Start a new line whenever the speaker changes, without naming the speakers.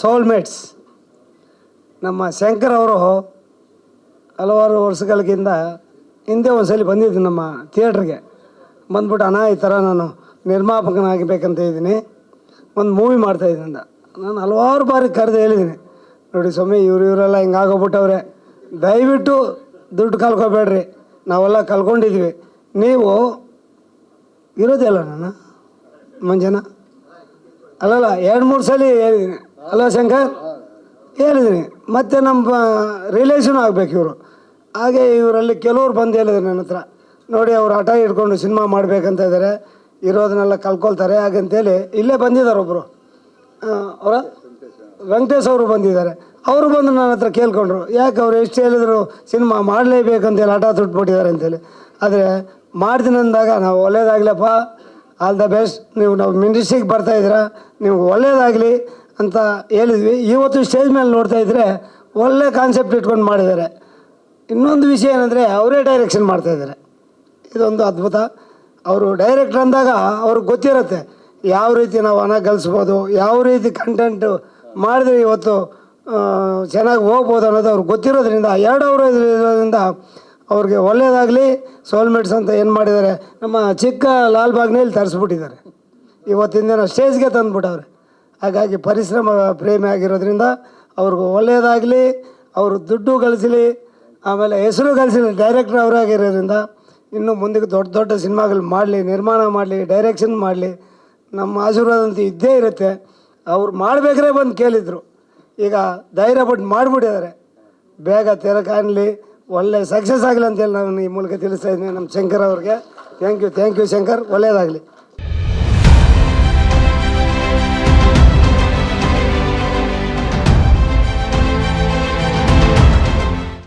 Soulmates ನಮ್ಮ ಶಂಕರ್ ಅವರು ಹಲವಾರು ವರ್ಷಗಳಿಗಿಂತ ಹಿಂದೆ ಒಂದ್ಸಲಿ ಬಂದಿದ್ದು ನಮ್ಮ ಥಿಯೇಟ್ರಿಗೆ. ಬಂದ್ಬಿಟ್ಟು ಅಣ್ಣ ಈ ಥರ ನಾನು ನಿರ್ಮಾಪಕನಾಗಬೇಕಂತ ಇದ್ದೀನಿ. ಒಂದು ಮೂವಿ ಮಾಡ್ತಾಯಿದ್ದೀನಿ ಅಂತ. ನಾನು ಹಲವಾರು ಬಾರಿ ಕರೆದು ಹೇಳಿದ್ದೀನಿ. ನೋಡಿ ಸ್ವಾಮಿ, ಇವ್ರು ಇವರೆಲ್ಲ ಹಿಂಗಾಗೋಗ್ಬಿಟ್ಟವ್ರೆ ದಯವಿಟ್ಟು ದುಡ್ಡು ಕಲ್ಕೋಬೇಡ್ರಿ ನಾವೆಲ್ಲ ಕಲ್ಕೊಂಡಿದ್ವಿ ನೀವು ಇರೋದಿಲ್ಲ ನಾನು? ಮಂಜನ? ಅಲ್ಲಲ್ಲ, ಎರಡು ಮೂರು ಸಲ ಹೇಳಿದ್ದೀನಿ. ಅಲ್ಲ ಶಂಕರ್? ಹೇಳಿದ್ರಿ. ಮತ್ತೆ ನಮ್ಮ ರಿಲೇಷನ್ ಆಗಬೇಕು ಇವರು. ಹಾಗೆ ಇವರಲ್ಲಿ ಕೆಲವ್ರು ಬಂದು ಹೇಳಿದ್ರು ನನ್ನ ಹತ್ರ. ನೋಡಿ, ಅವ್ರು ಹಠ ಹಿಡ್ಕೊಂಡು ಸಿನಿಮಾ ಮಾಡ್ಬೇಕಂತ ಇದ್ದಾರೆ ಇರೋದನ್ನೆಲ್ಲ ಕಲ್ಕೊಳ್ತಾರೆ ಹಾಗಂತೇಳಿ ಇಲ್ಲೇ ಬಂದಿದ್ದಾರೆ ಒಬ್ಬರು ಅವರ? ವೆಂಕಟೇಶ್ ಅವರು ಬಂದಿದ್ದಾರೆ. ಅವರು ಬಂದು ನನ್ನ ಹತ್ರ ಕೇಳ್ಕೊಂಡ್ರು. ಯಾಕೆ ಅವ್ರು ಎಷ್ಟು ಹೇಳಿದ್ರು ಸಿನಿಮಾ ಮಾಡಲೇಬೇಕಂತೇಳಿ ಹಠ ತುಟ್ಬಿಟ್ಟಿದ್ದಾರೆ ಅಂತೇಳಿ. ಆದರೆ, ಮಾಡ್ತೀನಿ ಅಂದಾಗ ನಾವು ಒಳ್ಳೇದಾಗ್ಲಪ್ಪ. ಆಲ್ ದ ಬೆಸ್ಟ್ ನೀವು, ನಾವು ಮಿನಿಸ್ಟ್ರಿಗೆ ಬರ್ತಾಯಿದ್ದೀರಾ ನೀವು ಒಳ್ಳೇದಾಗಲಿ. ಅಂತ ಹೇಳಿದ್ವಿ. ಇವತ್ತು ಸ್ಟೇಜ್ ಮೇಲೆ ನೋಡ್ತಾ ಇದ್ದರೆ ಒಳ್ಳೆ ಕಾನ್ಸೆಪ್ಟ್ ಇಟ್ಕೊಂಡು ಮಾಡಿದ್ದಾರೆ. ಇನ್ನೊಂದು ವಿಷಯ ಏನಂದರೆ ಅವರೇ ಡೈರೆಕ್ಷನ್ ಮಾಡ್ತಾ ಇದ್ದಾರೆ. ಇದೊಂದು ಅದ್ಭುತ. ಅವರು ಡೈರೆಕ್ಟ್ರ್ ಅಂದಾಗ ಅವ್ರಿಗೆ ಗೊತ್ತಿರುತ್ತೆ ಯಾವ ರೀತಿ ನಾವು ಹಣ ಗಳಿಸ್ಬೋದು, ಯಾವ ರೀತಿ ಕಂಟೆಂಟು ಮಾಡಿದ್ರೆ ಇವತ್ತು ಚೆನ್ನಾಗಿ ಹೋಗ್ಬೋದು ಅನ್ನೋದು ಅವ್ರಿಗೆ ಗೊತ್ತಿರೋದ್ರಿಂದ, ಎರಡು ಅವರು ಇರೋದ್ರಿಂದ ಅವ್ರಿಗೆ ಒಳ್ಳೆಯದಾಗಲಿ ಸೋಲ್ಮೇಟ್ಸ್ ಅಂತ ಏನು ಮಾಡಿದ್ದಾರೆ, ನಮ್ಮ ಚಿಕ್ಕ ಲಾಲ್ಬಾಗ್ನಲ್ಲಿ ತರಿಸ್ಬಿಟ್ಟಿದ್ದಾರೆ. ಇವತ್ತಿನ ದಿನ ಸ್ಟೇಜ್ಗೆ ತಂದುಬಿಟ್ಟವ್ರೆ. ಹಾಗಾಗಿ ಪರಿಶ್ರಮ, ಪ್ರೇಮಿ ಆಗಿರೋದ್ರಿಂದ ಅವ್ರಿಗೂ ಒಳ್ಳೆಯದಾಗಲಿ ಅವರು ದುಡ್ಡು ಗಳಿಸಲಿ, ಆಮೇಲೆ ಹೆಸರು ಗಳಿಸಲಿ ಡೈರೆಕ್ಟ್ರ್ ಅವರಾಗಿರೋದ್ರಿಂದ ಇನ್ನು ಮುಂದಕ್ಕೆ ದೊಡ್ಡ ದೊಡ್ಡ ಸಿನಿಮಾಗಳು ಮಾಡಲಿ, ನಿರ್ಮಾಣ ಮಾಡಲಿ ಡೈರೆಕ್ಷನ್ ಮಾಡಲಿ, ನಮ್ಮ ಆಶೀರ್ವಾದ ಅಂತ ಇದ್ದೇ ಇರುತ್ತೆ. ಅವ್ರು ಮಾಡಬೇಕ್ರೆ ಬಂದು ಕೇಳಿದರು. ಈಗ ಧೈರ್ಯ ಪಟ್ಟು ಮಾಡಿಬಿಟ್ಟಿದ್ದಾರೆ ಬೇಗ ತೆರೆ ಕಾಣಲಿ ಒಳ್ಳೆ ಸಕ್ಸಸ್ ಆಗಲಿ ಅಂತೇಳಿ ನಾನು ಈ ಮೂಲಕ ತಿಳಿಸ್ತಾ ಇದ್ದೀನಿ ನಮ್ಮ ಶಂಕರ್ ಅವ್ರಿಗೆ. Thank you thank you Shankar. ಒಳ್ಳೆಯದಾಗಲಿ